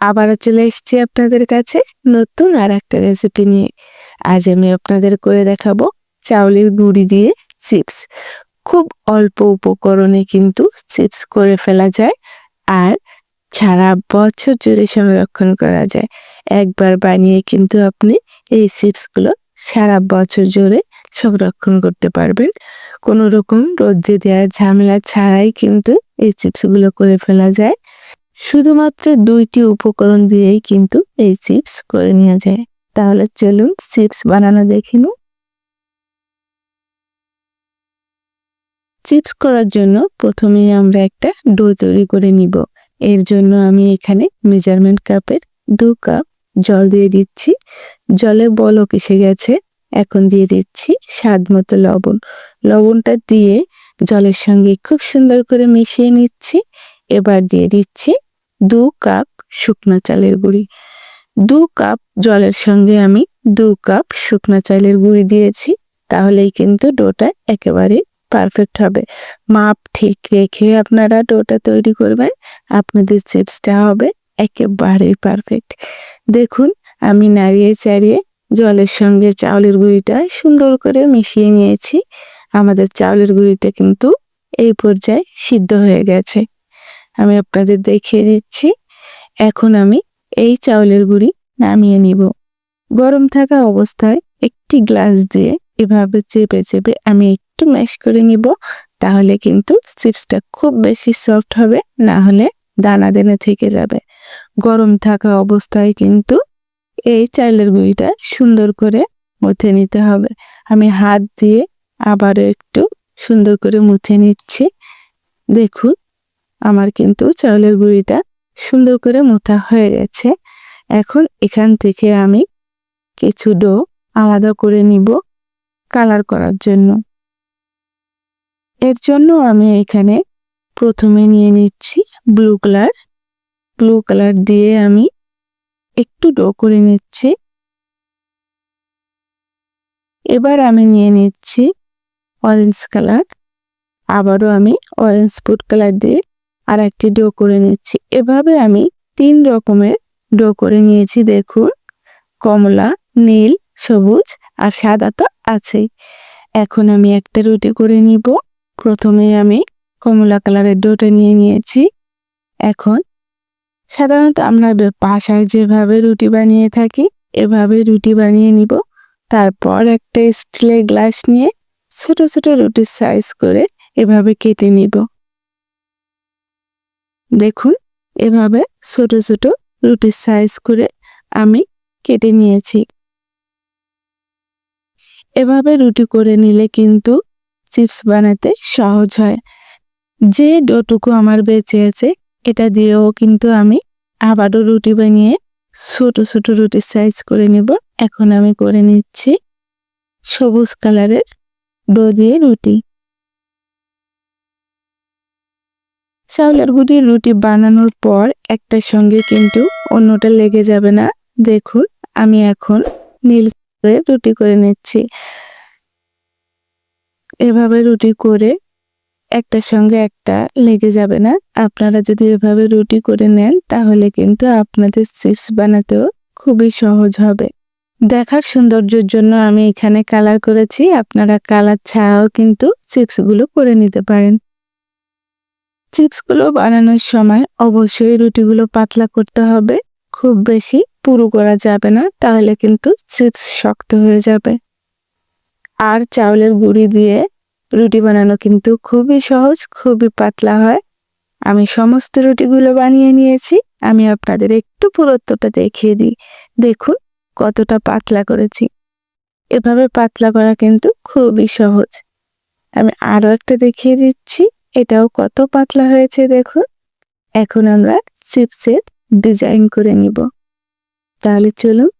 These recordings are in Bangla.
আবারও চলে এসেছি আপনাদের কাছে নতুন আর একটা রেসিপি নিয়ে। আজ আমি আপনাদের করে দেখাবো চাউলের গুঁড়ি দিয়ে চিপস খুব অল্প উপকরণে কিন্তু চিপস করে ফেলা যায় আর সারা বছর জুড়ে সংরক্ষণ করা যায়। একবার বানিয়ে কিন্তু আপনি এই চিপসগুলো সারা বছর জুড়ে সংরক্ষণ করতে পারবেন। কোনো রকম রোদ্রে দেওয়ার ঝামেলা ছাড়াই কিন্তু এই চিপসগুলো করে ফেলা যায়। শুধুমাত্র দুইটি উপকরণ দিয়েই কিন্তু এই চিপস করে নেওয়া যায়। তাহলে চলুন চিপস বানানো দেখে নিন চিপস করার জন্য প্রথমেই আমরা একটা ডো তৈরি করে নিব। এর জন্য আমি এখানে মেজারমেন্ট কাপের দু কাপ জল দিয়ে দিচ্ছি। জলে বলক এসে গেছে। এখন দিয়ে দিচ্ছি স্বাদ মতো লবণ। লবণটা দিয়ে জলের সঙ্গে খুব সুন্দর করে মিশিয়ে নিচ্ছি। এবার দিয়ে দিচ্ছি দু কাপ শুকনো চালের গুঁড়ি। দু কাপ জলের সঙ্গে আমি দু কাপ শুকনো চালের গুঁড়ি দিয়েছি, তাহলেই কিন্তু ডোটা একেবারে পারফেক্ট হবে। মাপ ঠিক রেখে আপনারা ডোটা তৈরি করবেন, আপনাদের চিপসটা হবে একেবারেই পারফেক্ট দেখুন, আমি নাড়িয়ে চাড়িয়ে জলের সঙ্গে চাউলের গুঁড়িটা সুন্দর করে মিশিয়ে নিয়েছি। আমাদের চাউলের গুঁড়িটা কিন্তু এই পর্যায়ে সিদ্ধ হয়ে গেছে। আমি আপনাদের দেখিয়ে দিচ্ছি। এখন আমি এই চাউলের গুঁড়ি নামিয়ে নিব। গরম থাকা অবস্থায় একটি গ্লাস দিয়ে এভাবে চেপে চেপে আমি একটু ম্যাশ করে নিব। তাহলে কিন্তু চিপসটা খুব বেশি সফট হবে, না হলে দানা দেনে থেকে যাবে। গরম থাকা অবস্থায় কিন্তু এই চাইলের গুঁড়িটা সুন্দর করে মুথে নিতে হবে। আমি হাত দিয়ে আবারও একটু সুন্দর করে মুথে নিচ্ছি। দেখুন আমার কিন্তু চাউলের গুঁড়িটা সুন্দর করে মোথা হয়ে গেছে। এখন এখান থেকে আমি কিছু ডো আলাদা করে নিব কালার করার জন্য। এর জন্য আমি এখানে প্রথমে নিয়ে নিচ্ছি ব্লু কালার। ব্লু কালার দিয়ে আমি একটু ডো করে নিচ্ছি। এবার আমি নিয়ে নিচ্ছি অরেঞ্জ কালার। আবারও আমি অরেঞ্জ ফুড কালার দিয়ে আর একটি ডো করে নিচ্ছি। এভাবে আমি তিন রকমের ডো করে নিয়েছি, দেখুন। কমলা, নীল, সবুজ আর সাদা তো আছেই। এখন আমি একটা রুটি করে নিব। প্রথমে আমি কমলা কালারের ডোটা নিয়ে নিয়েছি। এখন সাধারণত আমরা বাসায় যেভাবে রুটি বানিয়ে থাকি, এভাবে রুটি বানিয়ে নিব। তারপর একটা স্টিলের গ্লাস নিয়ে ছোট ছোট রুটির সাইজ করে এভাবে কেটে নিব। দেখুন, এভাবে ছোট ছোট রুটির সাইজ করে আমি কেটে নিয়েছি। এভাবে রুটি করে নিলে কিন্তু চিপস বানাতে সহজ হয়। যে ডোটুকু আমার বেঁচে আছে, এটা দিয়েও কিন্তু আমি আবারও রুটি বানিয়ে ছোট ছোট রুটির সাইজ করে নেব। এখন আমি করে নিচ্ছি সবুজ কালারের ডো দিয়ে রুটি। চাউলের গুটির রুটি বানানোর পর একটার সঙ্গে কিন্তু অন্যটা লেগে যাবে না। দেখুন, আমি এখন নীল রুটি করে নিচ্ছি। এভাবে রুটি করে একটার সঙ্গে একটা লেগে যাবে না। আপনারা যদি এভাবে রুটি করে নেন, তাহলে কিন্তু আপনাদের চিপস বানাতেও খুবই সহজ হবে। দেখার সৌন্দর্যের জন্য আমি এখানে কালার করেছি। আপনারা কালার ছাড়াও কিন্তু চিপসগুলো করে নিতে পারেন। চিপসগুলো বানানোর সময় অবশ্যই রুটিগুলো পাতলা করতে হবে। খুব বেশি পুরু করা যাবে না, তাহলে কিন্তু চিপস শক্ত হয়ে যাবে। আর চাউলের গুঁড়ি দিয়ে রুটি বানানো কিন্তু খুবই সহজ, খুবই পাতলা হয়। আমি সমস্ত রুটিগুলো বানিয়ে নিয়েছি, আমি আপনাদের একটু পুরত্বটা দেখিয়ে দিই। দেখুন, কতটা পাতলা করেছি। এভাবে পাতলা করা কিন্তু খুবই সহজ। আমি আরও একটা দেখিয়ে দিচ্ছি। এটাও কত পাতলা হয়েছে দেখুন। এখন আমরা চিপসের ডিজাইন করে নিব। তাহলে চলুন।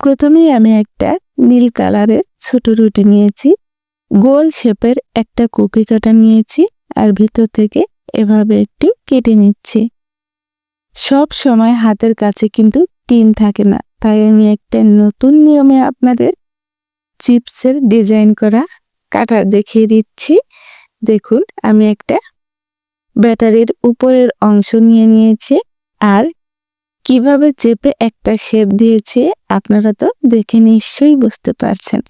প্রথমেই আমি একটা নীল কালারের ছোট রুটি নিয়েছি। গোল শেপের একটা কুকি কাটা নিয়েছি আর ভিতর থেকে এভাবে একটু কেটে নিচ্ছি। সব সময় হাতের কাছে কিন্তু টিন থাকে না, তাই আমি একটা নতুন নিয়মে আপনাদের চিপসের ডিজাইন করা কাটার দেখিয়ে দিচ্ছি। দেখুন, আমি একটা ব্যাটারির উপরের অংশ নিয়ে নিয়েছি। আর কীভাবে চেপে একটা শেপ দিয়েছি, আপনারা তো দেখে নিশ্চয়ই বুঝতে পারছেন।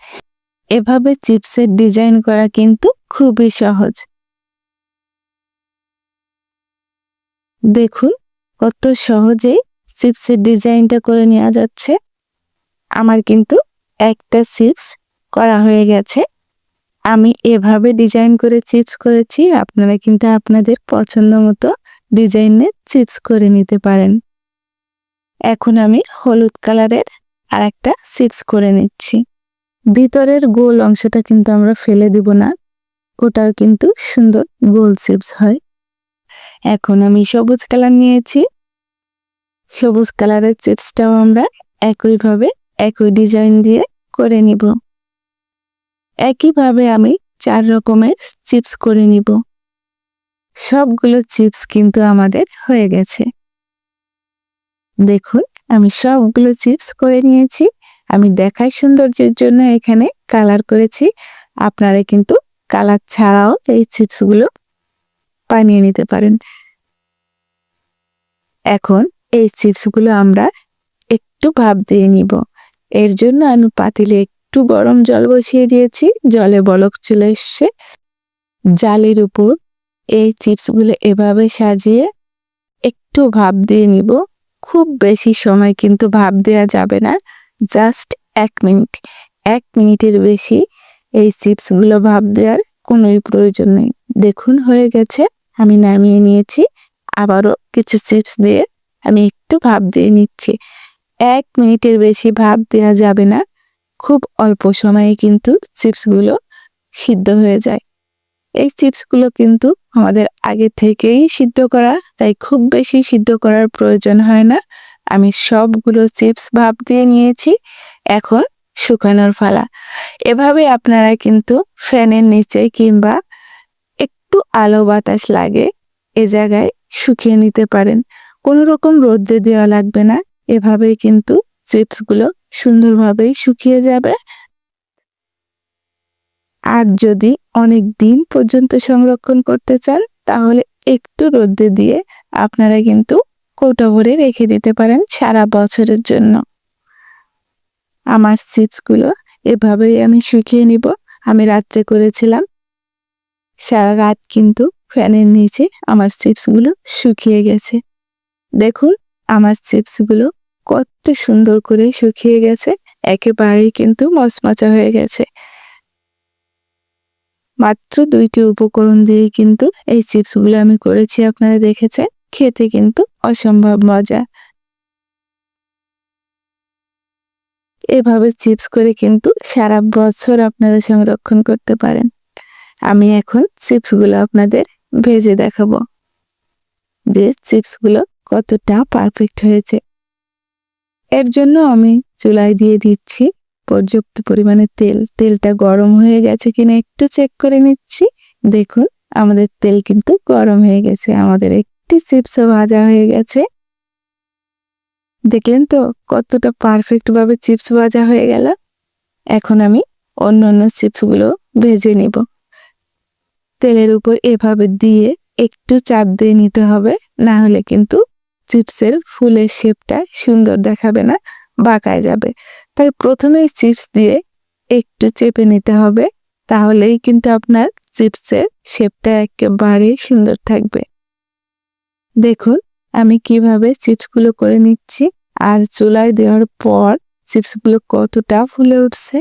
এভাবে চিপসের ডিজাইন করা কিন্তু খুবই সহজ। দেখুন, কত সহজেই চিপসের ডিজাইনটা করে নেওয়া যাচ্ছে। আমার কিন্তু একটা চিপস করা হয়ে গেছে। আমি এভাবে ডিজাইন করে চিপস করেছি, আপনারা কিন্তু আপনাদের পছন্দ মতো ডিজাইনের চিপস করে নিতে পারেন। এখন আমি হলুদ কালারের আর একটা চিপস করে নিচ্ছি। ভিতরের গোল অংশটা কিন্তু আমরা ফেলে দিব না, ওটাও কিন্তু সুন্দর গোল চিপস হয়। এখন আমি সবুজ কালার নিয়েছি। সবুজ কালারের চিপসটাও আমরা একইভাবে একই ডিজাইন দিয়ে করে নিব। একইভাবে আমি চার রকমের চিপস করে নিব। সবগুলো চিপস কিন্তু আমাদের হয়ে গেছে। দেখুন, আমি সবগুলো চিপস করে নিয়েছি। আমি দেখাই সৌন্দর্যের জন্য এখানে কালার করেছি। আপনারা কিন্তু কালার ছাড়াও এই চিপসগুলো বানিয়ে নিতে পারেন। এখন এই চিপসগুলো আমরা একটু ভাব দিয়ে নিব। এর জন্য আমি পাতিলে একটু গরম জল বসিয়ে দিয়েছি। জলে বলক চলে এসছে। জালের উপর এই চিপসগুলো এভাবে সাজিয়ে একটু ভাব দিয়ে নিব। খুব বেশি সময় কিন্তু ভাব দেওয়া যাবে না। জাস্ট এক মিনিট। এক মিনিটের বেশি এই চিপসগুলো ভাব দেওয়ার কোনোই প্রয়োজন নেই। দেখুন, হয়ে গেছে। আমি নামিয়ে নিয়েছি। আবারও কিছু চিপস দিয়ে আমি একটু ভাব দিয়ে নিচ্ছি। এক মিনিটের বেশি ভাব দেওয়া যাবে না। খুব অল্প সময়ে কিন্তু চিপসগুলো সিদ্ধ হয়ে যায়। এই চিপসগুলো কিন্তু আমাদের আগে থেকেই সিদ্ধ করা, তাই খুব বেশি সিদ্ধ করার প্রয়োজন হয় না। আমি সবগুলো চিপস ভাব দিয়ে নিয়েছি, এখন শুকানোর ফালা এভাবে আপনারা কিন্তু ফ্যানের নিচে কিংবা একটু আলো বাতাস লাগে, এ জায়গায় শুকিয়ে নিতে পারেন। কোনো রকম রোদ্দে দেওয়া লাগবে না। এভাবেই কিন্তু চিপসগুলো সুন্দরভাবেই শুকিয়ে যাবে। আর যদি অনেক দিন পর্যন্ত সংরক্ষণ করতে চান, তাহলে একটু রোদ্দে দিয়ে আপনারা কিন্তু কৌটো ভরে রেখে দিতে পারেন সারা বছরের জন্য। আমার চিপসগুলো এভাবেই আমি শুকিয়ে নিব। আমি রাত্রে করেছিলাম। সারা রাত কিন্তু ফ্যানের নিচে আমার চিপসগুলো শুকিয়ে গেছে। দেখুন, আমার চিপসগুলো কত সুন্দর করে শুকিয়ে গেছে, একেবারেই কিন্তু মচমচা হয়ে গেছে। মাত্র দুইটি উপকরণ দিয়ে কিন্তু এই চিপসগুলো আমি করেছি, আপনারা দেখেছেন। খেতে কিন্তু অসম্ভব মজা। এভাবে চিপস করে কিন্তু সারা বছর আপনারা সংরক্ষণ করতে পারেন। আমি এখন চিপসগুলো আপনাদের ভেজে দেখাবো যে চিপসগুলো কতটা পারফেক্ট হয়েছে। এর জন্য আমি চুলায় দিয়ে দিচ্ছি। পর্যাপ্ত পরিমাণে তেল। তেলটা গরম হয়ে গেছে কিনা একটু চেক করে নিচ্ছি। দেখুন, আমাদের তেল কিন্তু গরম হয়ে গেছে। আমাদের একটি চিপসও ভাজা হয়ে গেছে। দেখলেন তো, কতটা পারফেক্ট ভাবে চিপস ভাজা হয়ে গেল। এখন আমি অন্য অন্য চিপসগুলো ভেজে নিব। তেলের উপর এভাবে দিয়ে একটু চাপ দিয়ে নিতে হবে। না হলে কিন্তু চিপসের ফুলের শেপটা সুন্দর দেখাবে না, বাঁকায় যাবে। তাই প্রথমেই চিপস দিয়ে একটু চেপে নিতে হবে, তাহলেই কিন্তু আপনার চিপসের শেপটা একেবারে সুন্দর থাকবে। দেখুন, আমি কীভাবে চিপসগুলো করে নিচ্ছি, আর চুলায় দেওয়ার পর চিপসগুলো কতটা ফুলে উঠছে।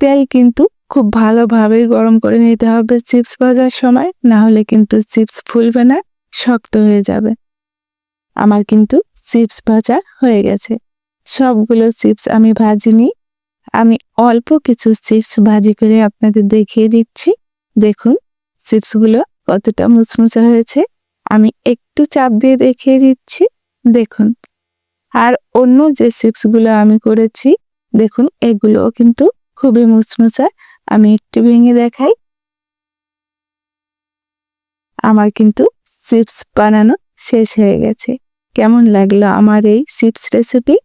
তেল কিন্তু খুব ভালোভাবে গরম করে নিতে হবে। চিপস ভাজার সময় না হলে কিন্তু চিপস ফুলবে না, শক্ত হয়ে যাবে। আমার কিন্তু চিপস ভাজা হয়ে গেছে। সবগুলো চিপস আমি ভাজিনি। আমি অল্প কিছু চিপস ভাজি করে আপনাদের দেখিয়ে দিচ্ছি। দেখুন, চিপসগুলো কতটা মুচমুচা হয়েছে। আমি একটু চাপ দিয়ে দেখিয়ে দিচ্ছি। দেখুন, আর অন্য যে চিপসগুলো আমি করেছি, দেখুন, এগুলোও কিন্তু খুবই মুচমুচা আমি একটু ভেঙে দেখাই। আমার কিন্তু চিপস বানানো শেষ হয়ে গেছে। কেমন লাগল আমার এই চিপস রেসিপি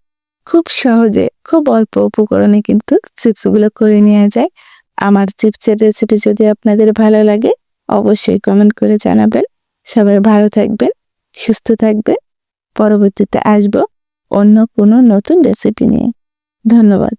খুব সহজে, খুব অল্প উপকরণে কিন্তু চিপসগুলো করে নেওয়া যায়। আমার চিপসের রেসিপি যদি আপনাদের ভালো লাগে, অবশ্যই কমেন্ট করে জানাবেন। সবাই ভালো থাকবেন, সুস্থ থাকবেন। পরবর্তীতে আসব অন্য কোনো নতুন রেসিপি নিয়ে। ধন্যবাদ।